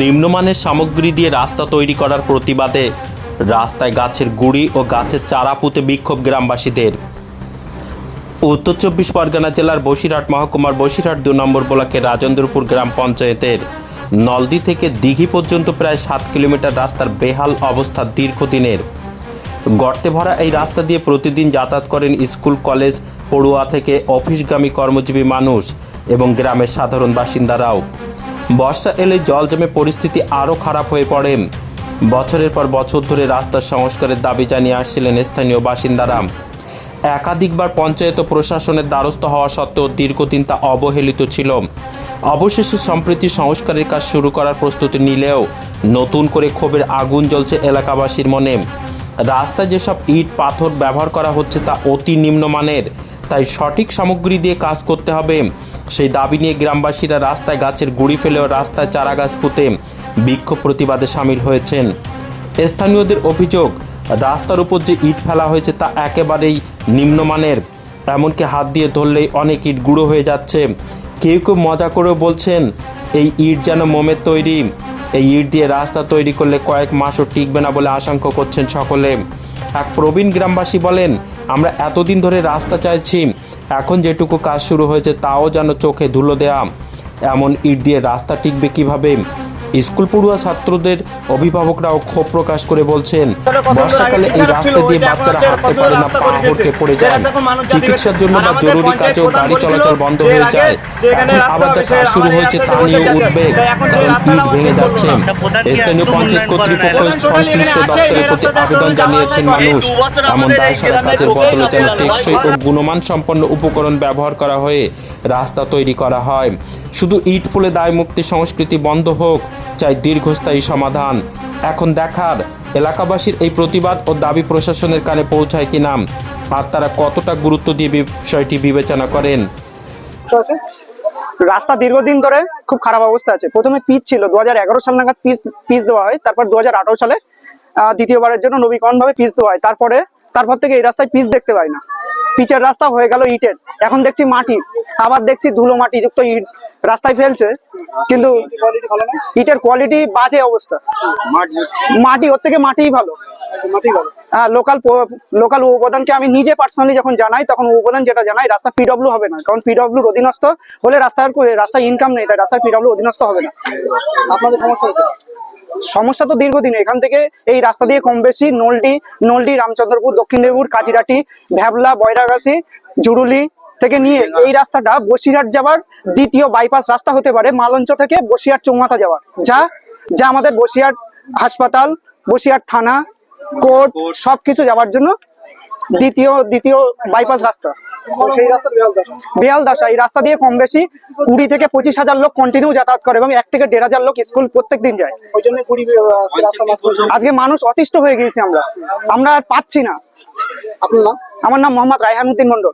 নিম্নমানের সামগ্রী দিয়ে রাস্তা তৈরি করার প্রতিবাদে রাস্তায় গাছের গুড়ি ও গাছের চারা পুঁতে বিক্ষোভ গ্রামবাসীদের। উত্তর চব্বিশ পরগনা জেলার বসিরহাট মহকুমার বসিরহাট দু নম্বর ব্লকের রাজেন্দ্রপুর গ্রাম পঞ্চায়েতের নলদি থেকে দিঘি পর্যন্ত প্রায় সাত কিলোমিটার রাস্তার বেহাল অবস্থা দীর্ঘদিনের। গর্তে ভরা এই রাস্তা দিয়ে প্রতিদিন যাতায়াত করেন স্কুল, কলেজ, পড়ুয়া থেকে অফিসগামী কর্মজীবী মানুষ এবং গ্রামের সাধারণ বাসিন্দারাও। বর্ষা এলে জল জমে পরিস্থিতি আরও খারাপ হয়ে পড়ে। বছরের পর বছর ধরে রাস্তার সংস্কারের দাবি জানিয়ে আসছিলেন স্থানীয় বাসিন্দারা। একাধিকবার পঞ্চায়েত ও প্রশাসনের দ্বারস্থ হওয়া সত্ত্বেও দীর্ঘদিন তা অবহেলিত ছিল। অবশেষে সম্প্রতি সংস্কারের কাজ শুরু করার প্রস্তুতি নিলেও নতুন করে ক্ষোভের আগুন জ্বলছে এলাকাবাসীর মনে। রাস্তায় যেসব ইট, পাথর ব্যবহার করা হচ্ছে তা অতি নিম্নমানের। তাই সঠিক সামগ্রী দিয়ে কাজ করতে হবে। সেই দাবি নিয়ে গ্রামবাসীরা রাস্তায় গাছের গুড়ি ফেলেও রাস্তায় চারা গাছ পুঁতে বিক্ষোভ প্রতিবাদে সামিল হয়েছেন। স্থানীয়দের অভিযোগ, রাস্তার উপর যে ইট ফেলা হয়েছে তা একেবারেই নিম্নমানের। এমনকি হাত দিয়ে ধরলেই অনেক ইট গুঁড়ো হয়ে যাচ্ছে। কেউ কেউ মজা করেও বলছেন, এই ইট যেন মোমের তৈরি। এই ইট দিয়ে রাস্তা তৈরি করলে কয়েক মাসও টিকবে না বলে আশঙ্কা করছেন সকলে। এক প্রবীণ গ্রামবাসী বলেন, আমরা এতদিন ধরে রাস্তা চাইছি এখন যেটুকু কাজ শুরু হয়েছে, তাও যেন চোখে ধুলো দেয়া, এমন ইট দিয়ে রাস্তা টিকবে কীভাবে? স্কুল পড়ুয়া ছাত্রদের অভিভাবকরাও ক্ষোভ প্রকাশ করে বলছেন বর্ষাকালে এই রাস্তা দিয়ে বাচ্চারা হাঁটতে পারে না পা হটকে পড়ে যায়। চিকিৎসার জন্য বা জরুরি কাজেও গাড়ি চলাচল বন্ধ হয়ে যায়। এখন আবার যে কাজ শুরু হয়েছে তা নিয়ে উদ্বেগ। কারণ ইট ভেঙে যাচ্ছে। স্থানীয় পঞ্চায়েত কর্তৃপক্ষ সংশ্লিষ্ট দপ্তরের প্রতি আবেদন জানিয়েছেন মানুষ। এমন দায় সারা কাজের বদলে যেন টেকসই ও গুণমান সম্পন্ন উপকরণ ব্যবহার করা হয়ে। রাস্তা তৈরি করা হয়। শুধু ইট ফুলে দায় মুক্তি সংস্কৃতি বন্ধ হোক চাই দীর্ঘস্থায়ী সমাধান। এখন দেখার, এলাকাবাসীর এই প্রতিবাদ ও দাবি প্রশাসনের কানে পৌঁছায় কিনা আর তারা কতটা গুরুত্ব দিয়ে বিষয়টি বিবেচনা করেন? রাস্তা দীর্ঘদিন ধরে খুব খারাপ অবস্থা আছে। প্রথমে পিচ ছিল, দু হাজার এগারো সাল নাগাদ পিচ পিচ দেওয়া হয়। তারপর দু হাজার আঠারো সালে দ্বিতীয়বারের জন্য নবীকরণ ভাবে পিচ দেওয়া হয়। তারপরে, তারপর থেকে এই রাস্তায় পিচ দেখতে পাই না। পিচের রাস্তা হয়ে গেল ইটের। এখন দেখছি মাটি, আবার দেখছি ধুলো মাটি যুক্ত ইট। রাস্তায় ফেলছে। কিন্তু ইটের কোয়ালিটি বাজে অবস্থা। মাটি ওর থেকে মাটিই ভালো। হ্যাঁ লোকাল লোকাল উপাদানকে আমি নিজে পার্সোনালি যখন জানাই তখন উপাদান যেটা জানাই রাস্তা পিডব্লিউ হবে না। কারণ পিডব্লিউর অধীনস্থ হলে রাস্তার রাস্তায় ইনকাম নেই তাই রাস্তার পিডব্লিউ অধীনস্থ হবে না। আপনাদের সমস্যা সমস্যা তো দীর্ঘদিন। এখান থেকে এই রাস্তা দিয়ে কম বেশি নলডি নলডি রামচন্দ্রপুর দক্ষিণ দেবপুর কাজিরাটি ভ্যাবলা বয়রাগাছি জুরুলি থেকে নিয়ে এই রাস্তাটা বসিরহাট যাওয়ার দ্বিতীয় বাইপাস রাস্তা হতে পারে মালঞ্চ থেকে বসিরহাট চৌমাথা যাওয়ার। যা যা আমাদের বসিরহাট হাসপাতাল বসিরহাট থানা কোর্ট সবকিছু যাওয়ার জন্য দ্বিতীয় দ্বিতীয় বাইপাস রাস্তা। বেহাল দশা? এই রাস্তা দিয়ে কম বেশি কুড়ি থেকে পঁচিশ হাজার লোক কন্টিনিউ যাতায়াত করে এবং এক থেকে দেড় হাজার লোক স্কুল প্রত্যেক দিন যায়। আজকে মানুষ অতিষ্ঠ হয়ে গিয়েছি আমরা। আমরা আর পাচ্ছি না। আমার নাম মোহাম্মদ রায়হানুদ্দিন মন্ডল